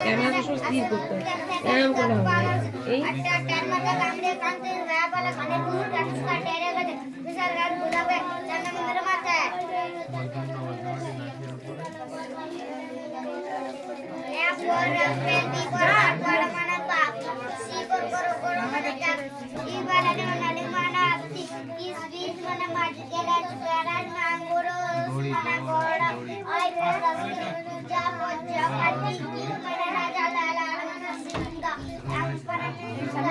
Camera তো স্থির করতে হবে এরকম করে হবে এই মানে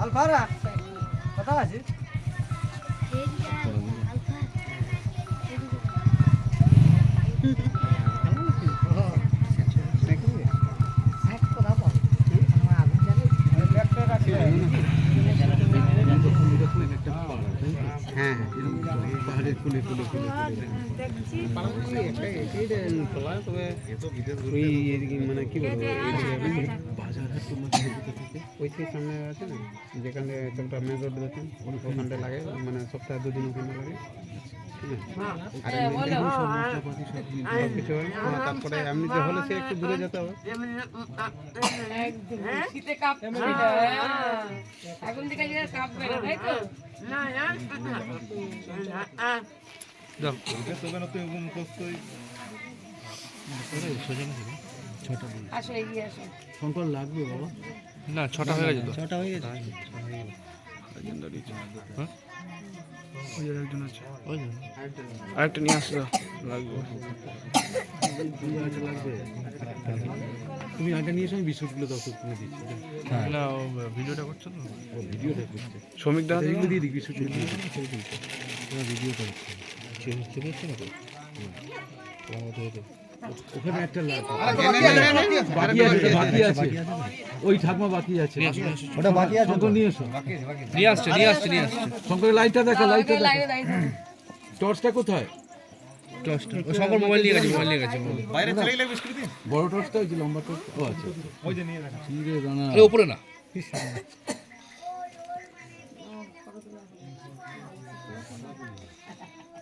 আলফারা কথা আছে হ্যাঁ পাহাড়ের কুলে কুলে কুলে ওই মানে কি বলব? যে ওই থেকে সামনে আছে না? যেখানে তোমরা মেন রোড দেখেন ওখানটা লাগে মানে সপ্তাহে দুদিন ওখানে লাগে। ঠিক আছে? আর এমনি সব কিছু হয়। না। তারপরে এমনিতে হলে সে একটু দূরে যেতে হবে। শীতে কাঁপছে। এখন থেকে যে কাঁপবে না তাই তো? শঙ্কর লাগবে বাবা। না ছটা হয়ে গেছে। ছটা হয়ে গেছে। হ্যাঁ? আরেকটা নিয়ে লাগবে। তুমি আগে নিয়ে এসো আমি বিস্কুটগুলো দর্শক করে দিচ্ছি। না ও ভিডিওটা করছ তো ও ভিডিওটা করছে। শ্রমিক দা এগুলো দিয়ে দিই বিস্কুট দিয়ে ওরা ভিডিও করছে। ছবি ছবি হচ্ছে না তো ওখানে একটা বাকি আছে বাকি আছে ওই ঠাকমা বাকি আছে ওটা বাকি আছে শঙ্কর নিয়ে এসো নিয়ে আসছে নিয়ে আসছে নিয়ে আসছে শঙ্করের লাইটটা দেখা লাইটটা দেখা টর্চটা কোথায় সকল মোবাইল নিয়ে গেছে মোবাইল নিয়ে গেছে টর্চটা না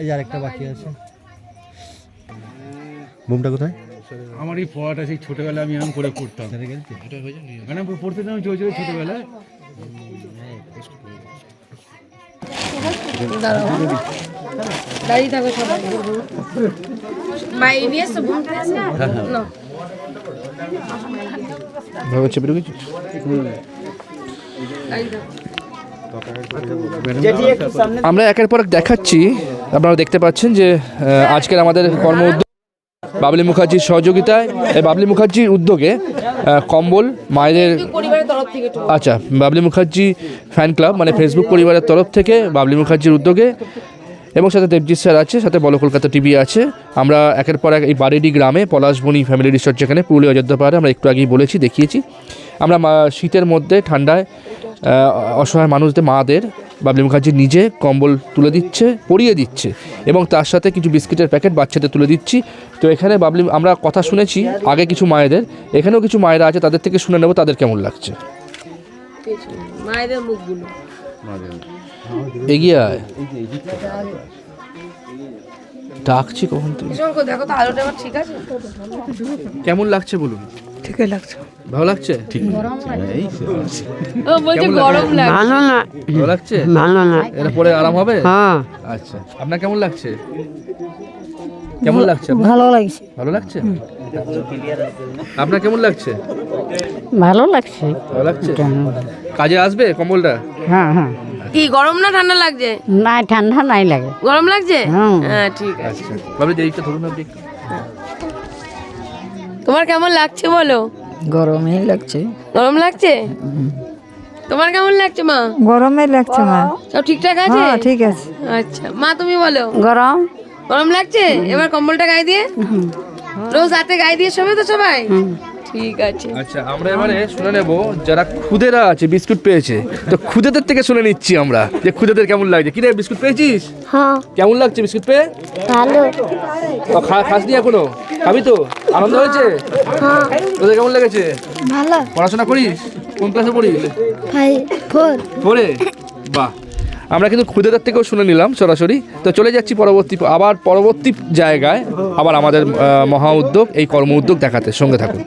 এই আর একটা বাকি আছে। বুমটা কোথায়? আমার এই পড়াটা সেই ছোটবেলায় আমি করে পড়তাম। মানে পড়তে আমি জোর জোরে ছোটবেলায় ভাবে চেপে আমরা একের পর দেখাচ্ছি। আপনারা দেখতে পাচ্ছেন যে আজকের আমাদের কর্ম উদ্যোগ বাবলি মুখার্জির সহযোগিতায় বাবলি মুখার্জির উদ্যোগে কম্বল মায়েদের আচ্ছা বাবলি মুখার্জি ফ্যান ক্লাব মানে ফেসবুক পরিবারের তরফ থেকে বাবলি মুখার্জির উদ্যোগে, এবং সাথে দেবজিৎ স্যার আছে, সাথে বলো কলকাতা টিভি আছে। আমরা একের পর এক এই বারেডি গ্রামে, পলাশবনি ফ্যামিলি রিসর্ট যেখানে, পুরুলিয়া, অযোধ্যা পাহাড়ে আমরা একটু আগেই বলেছি, দেখিয়েছি। আমরা শীতের মধ্যে, ঠান্ডায় অসহায় মানুষদের মাদের বাবলি মুখার্জি নিজে কম্বল তুলে দিচ্ছে পরিয়ে দিচ্ছে এবং তার সাথে কিছু বিস্কিটের প্যাকেট বাচ্চাদের তুলে দিচ্ছি। তো এখানে বাবলি আমরা কথা শুনেছি আগে কিছু মায়েদের এখানেও কিছু মায়েরা আছে তাদের থেকে শুনে নেব তাদের কেমন লাগছে। মায়েদের মুখগুলো। এগিয়ে আয়। ডাকছি কখন তুই? দেখো তো আলোটা ঠিক আছে? কেমন লাগছে বলুন? ঠিকই লাগছে। ভালো লাগছে? ঠিক। ও বলছে গরম লাগে ভালো না। ভালো লাগছে? ভালো না। এটা পরে আরাম হবে? হ্যাঁ। আচ্ছা। আপনার কেমন লাগছে? কেমন লাগছে ভালো লাগছে। ভালো লাগছে? আপনার কেমন লাগছে? ভালো লাগছে। ভালো লাগছে? কাজে আসবে কম্বলটা? হ্যাঁ হ্যাঁ। কি গরম না ঠান্ডা লাগছে? না ঠান্ডা নাই লাগে। গরম লাগছে? হুম। হ্যাঁ ঠিক আছে। আচ্ছা। ভাবলি দেরিটা ধরুন আপনি একটু। তোমার কেমন লাগছে বলো? গরমই লাগছে। গরম লাগছে? তোমার কেমন লাগছে মা? গরমে লাগছে মা। সব ঠিকঠাক আছে? হ্যাঁ ঠিক আছে। আচ্ছা মা তুমি বলো। গরম? গরম লাগছে? এবার কম্বলটা গায়ে দিয়ে? রোজ রাতে গায়ে দিয়ে শোবে তো সবাই? ঠিক আছে। আচ্ছা আমরা এবারে শুনে নেব যারা খুদেরা আছে বিস্কুট পেয়েছে। তো খুদেদের থেকে শুনে নিচ্ছি আমরা যে খুদেদের কেমন লাগছে। কিরে বিস্কুট পেয়েছিস? হ্যাঁ। কেমন লাগছে বিস্কুট পেয়ে? ভালো। খাসনি এখনও? খাবি তো? আনন্দ হয়েছে? তোদের কেমন লেগেছে? ভালো। পড়াশোনা করিস? কোন ক্লাসে পড়িস? ফোর পড়ে বাহ। আমরা কিন্তু খুদেদার থেকেও শুনে নিলাম সরাসরি। তো চলে যাচ্ছি পরবর্তী, আবার পরবর্তী জায়গায়, আবার আমাদের মহা উদ্যোগ, এই কর্ম উদ্যোগ দেখাতে। সঙ্গে থাকুন।